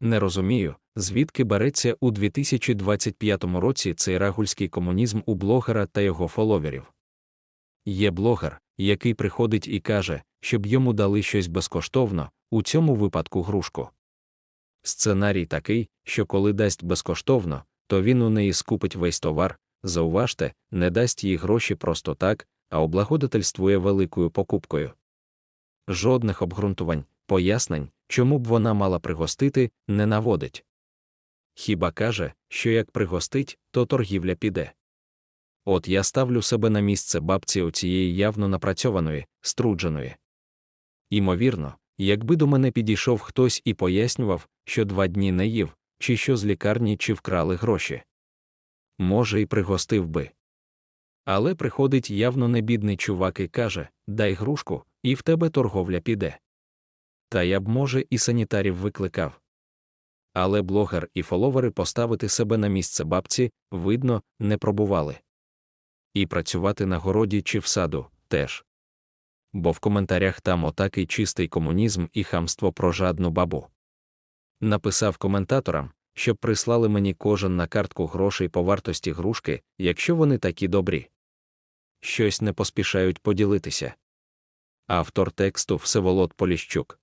Не розумію, звідки береться у 2025 році цей рагульський комунізм у блогера та його фоловерів. Є блогер, який приходить і каже, щоб йому дали щось безкоштовно, у цьому випадку грушку. Сценарій такий, що коли дасть безкоштовно, то він у неї скупить весь товар, зауважте, не дасть їй гроші просто так, а облагодетельствує великою покупкою. Жодних обґрунтувань, пояснень, чому б вона мала пригостити, не наводить. Хіба каже, що як пригостить, то торгівля піде. От я ставлю себе на місце бабці оцієї явно напрацьованої, струдженої. Імовірно, якби до мене підійшов хтось і пояснював, що два дні не їв, чи що з лікарні чи вкрали гроші. Може, і пригостив би. Але приходить явно небідний чувак і каже дай грушку, і в тебе торговля піде. Та я б, може, і санітарів викликав. Але блогер і фоловери поставити себе на місце бабці, видно, не пробували. І працювати на городі чи в саду теж. Бо в коментарях там отакий чистий комунізм і хамство про жадну бабу. Написав коментаторам, щоб прислали мені кожен на картку грошей по вартості грушки, якщо вони такі добрі. Щось не поспішають поділитися. Автор тексту Всеволод Поліщук